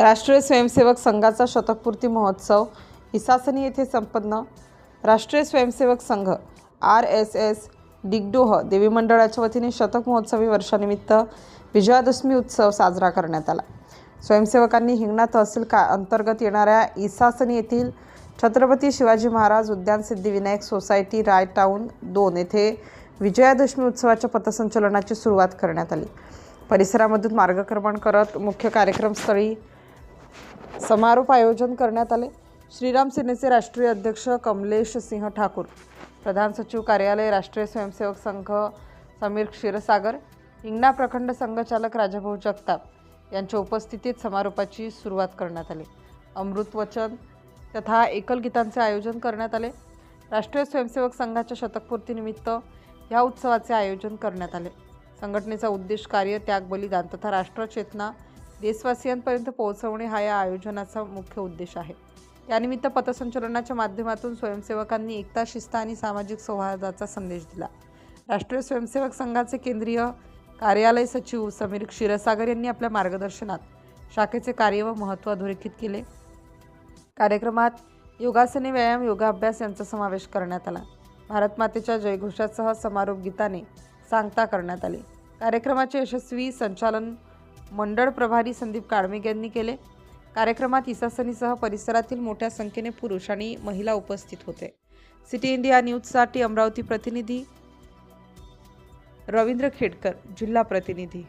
राष्ट्रीय स्वयंसेवक संघाचा शतकपूर्ती महोत्सव इसासनी येथे संपन्न. राष्ट्रीय Swayamsevak Sangh R S S Digdoh देवी मंडळाच्या वतीने शतक महोत्सवी वर्षानिमित्त विजयादशमी उत्सव साजरा करण्यात आला. स्वयंसेवकांनी हिंगणा तहसील का अंतर्गत येणाऱ्या इसासनी येथील छत्रपती शिवाजी महाराज उद्यान सिद्धिविनायक सोसायटी राय टाऊन दोन येथे विजयादशमी उत्सवाच्या पथसंचलनाची सुरुवात करण्यात आली. परिसरामधून मार्गक्रमण करत मुख्य कार्यक्रमस्थळी समारोप आयोजन करण्यात आले. श्रीराम सेनेचे राष्ट्रीय अध्यक्ष कमलेश सिंह ठाकूर प्रधान सचिव कार्यालय राष्ट्रीय स्वयंसेवक संघ समीर क्षीरसागर हिंगणा प्रखंड संघचालक राजाभाऊ जगताप यांच्या उपस्थितीत समारोपाची सुरुवात करण्यात आली. अमृत वचन तथा एकल गीतांचे आयोजन करण्यात आले. राष्ट्रीय स्वयंसेवक संघाच्या शतकपूर्तीनिमित्त ह्या उत्सवाचे आयोजन करण्यात आले. संघटनेचा उद्देश कार्य त्याग बलिदान तथा राष्ट्रचेतना देशवासियांपर्यंत पोहोचवणे हा या आयोजनाचा मुख्य उद्देश आहे. यानिमित्त पथसंचलनाच्या माध्यमातून स्वयंसेवकांनी एकता शिस्त आणि सामाजिक सौहार्दाचा संदेश दिला. राष्ट्रीय स्वयंसेवक संघाचे केंद्रीय कार्यालय सचिव समीर क्षीरसागर यांनी आपल्या मार्गदर्शनात शाखेचे कार्य व महत्त्व अधोरेखित केले. कार्यक्रमात योगासने व्यायाम योगाभ्यास यांचा समावेश करण्यात आला. भारतमातेच्या जयघोषासह समारोप गीताने सांगता करण्यात आले. कार्यक्रमाचे यशस्वी संचालन मंडळ प्रभारी संदीप काळमेग यांनी केले. कार्यक्रमात इसासनीसह परिसरातील मोठ्या संख्येने पुरुष आणि महिला उपस्थित होते. सिटी इंडिया न्यूजसाठी अमरावती प्रतिनिधी रवींद्र खेडकर जिल्हा प्रतिनिधी.